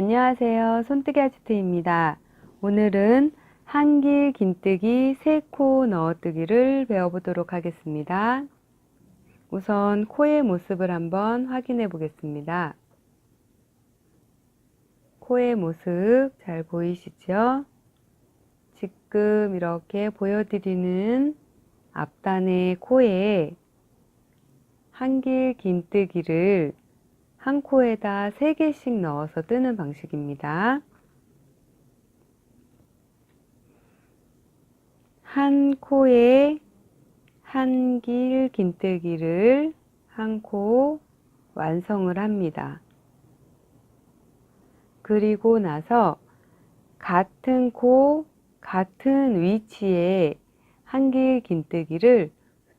안녕하세요. 손뜨기 아지트입니다. 오늘은 한길 긴뜨기 세 코 넣어뜨기를 배워보도록 하겠습니다. 우선 코의 모습을 한번 확인해 보겠습니다. 코의 모습 잘 보이시죠? 지금 이렇게 보여드리는 앞단의 코에 한길 긴뜨기를 한 코에다 세 개씩 넣어서 뜨는 방식입니다. 한 코에 한 길 긴뜨기를 한 코 완성을 합니다. 그리고 나서 같은 코, 같은 위치에 한 길 긴뜨기를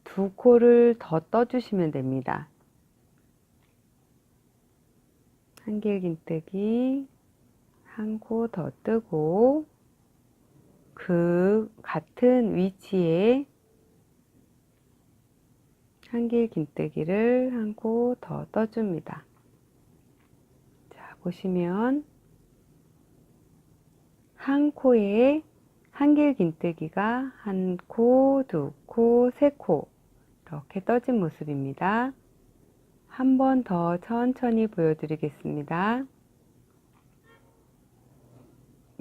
두 코를 더 떠주시면 됩니다. 한길 긴뜨기 한 코 더 뜨고 그 같은 위치에 한길 긴뜨기를 한 코 더 떠줍니다. 자, 보시면 한 코에 한길 긴뜨기가 한 코, 두 코, 세 코 이렇게 떠진 모습입니다. 한 번 더 천천히 보여드리겠습니다.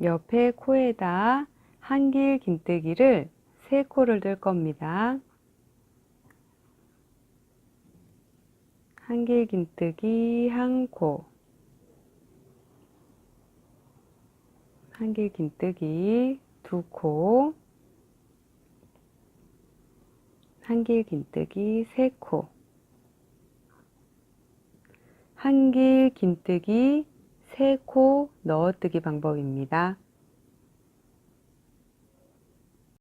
옆에 코에다 한길 긴뜨기를 세 코를 뜰 겁니다. 한길 긴뜨기 한 코, 한길 긴뜨기 두 코, 한길 긴뜨기 세 코, 한길 긴뜨기 세코 넣어뜨기 방법입니다.